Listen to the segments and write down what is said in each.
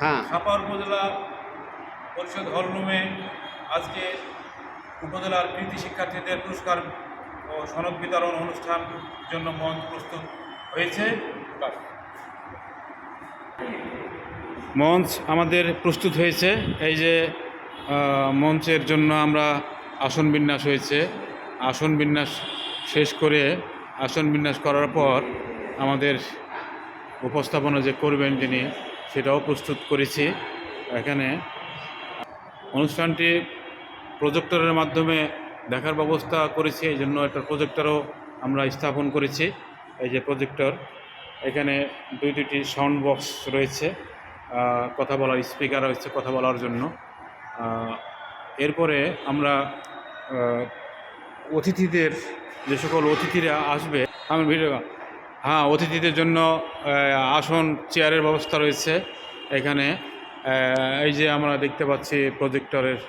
হ্যাঁ। সাপার উপজেলা পরিষদ হলরুমে আজকে উপজেলার কৃতি শিক্ষার্থীদের পুরস্কার ও সনদ বিতরণ অনুষ্ঠান জন্য মঞ্চ প্রস্তুত হয়েছে। মঞ্চ আমাদের প্রস্তুত হয়েছে। এই যে মঞ্চের জন্য আমরা আসন বিন্যাস হয়েছে। আসন বিন্যাস শেষ করে আসন বিন্যাস করার পর আমাদের উপস্থাপনা যে করবেন তিনি সেটাও প্রস্তুত করেছি। এখানে অনুষ্ঠানটি প্রজেক্টরের মাধ্যমে দেখার ব্যবস্থা করেছি এই জন্য একটা প্রজেক্টরও আমরা স্থাপন করেছি, এই যে প্রজেক্টর। এখানে দুই দুটি সাউন্ড বক্স রয়েছে কথা বলার স্পিকার রয়েছে কথা বলার জন্য। এরপরে আমরা অতিথিদের, যে সকল অতিথিরা আসবে, আমি ভিডিও হ্যাঁ অতিথিদের জন্য আসন, চেয়ারের ব্যবস্থা রয়েছে এখানে। এই যে আমরা দেখতে পাচ্ছি প্রজেক্টরের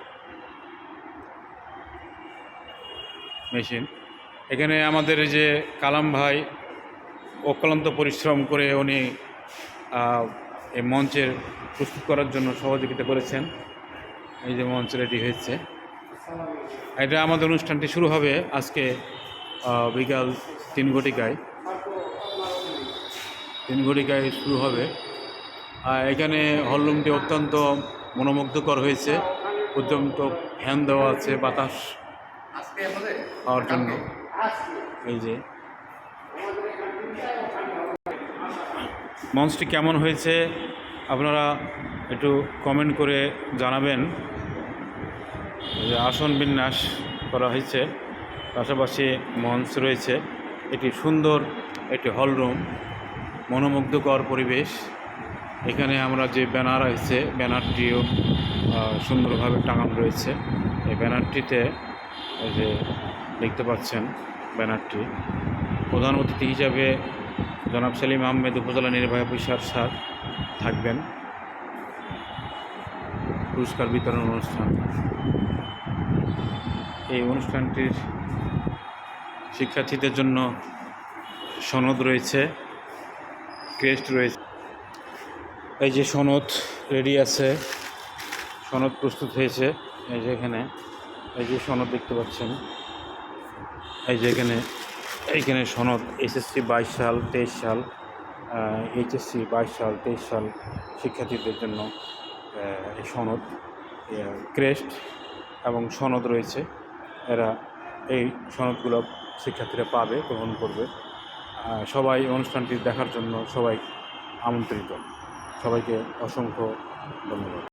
মেশিন। এখানে আমাদের যে কালাম ভাই অক্লান্ত পরিশ্রম করে উনি এই মঞ্চের প্রস্তুত করার জন্য সহযোগিতা করেছেন। এই যে মঞ্চ রেডি হয়েছে। এটা আমাদের অনুষ্ঠানটি শুরু হবে আজকে বিকাল তিন ঘটিকায়। তিন ঘটিকায় শুরু হবে। আর এখানে হলরুমটি অত্যন্ত মনোমুগ্ধকর হয়েছে। পর্যন্ত ফ্যান দেওয়া আছে, বাতাস পাওয়ার জন্য। এই যে। মঞ্চটি কেমন হয়েছে আপনারা একটু কমেন্ট করে জানাবেন। যে আসন বিন্যাস করা হয়েছে, পাশাপাশি মঞ্চ রয়েছে। এটি সুন্দর একটি হলরুম মনোমুগ্ধকর পরিবেশ। এখানে আমরা যে ব্যানার আছে, ব্যানারটিও সুন্দরভাবে টাঙানো রয়েছে। এই ব্যানারটিতে যে দেখতে পাচ্ছেন ব্যানারটি। প্রধান অতিথি হিসাবে জনাব সেলিম আহমেদ, উপজেলা নির্বাহী অফিসার স্যার থাকবেন। পুরস্কার বিতরণ অনুষ্ঠান। এই অনুষ্ঠানটির শিক্ষার্থীদের জন্য সনদ রয়েছে। ক্রেস্ট রয়েছে। এই যে সনদ রেডি আছে। সনদ প্রস্তুত হয়েছে। এই যে এখানে, এই যে সনদ দেখতে পাচ্ছেন। এই যে এখানে এইখানে সনদ, এসএসসি বাইশ সাল, তেইশ সাল এইচএসসি বাইশ সাল, তেইশ সাল শিক্ষার্থীদের জন্য এই সনদ ক্রেস্ট এবং সনদ রয়েছে। এরা এই সনদগুলো শিক্ষার্থীরা পাবে, গ্রহণ করবে। সবাই অনুষ্ঠানটি দেখার জন্য সবাই আমন্ত্রিত। সবাইকে অসংখ্য ধন্যবাদ।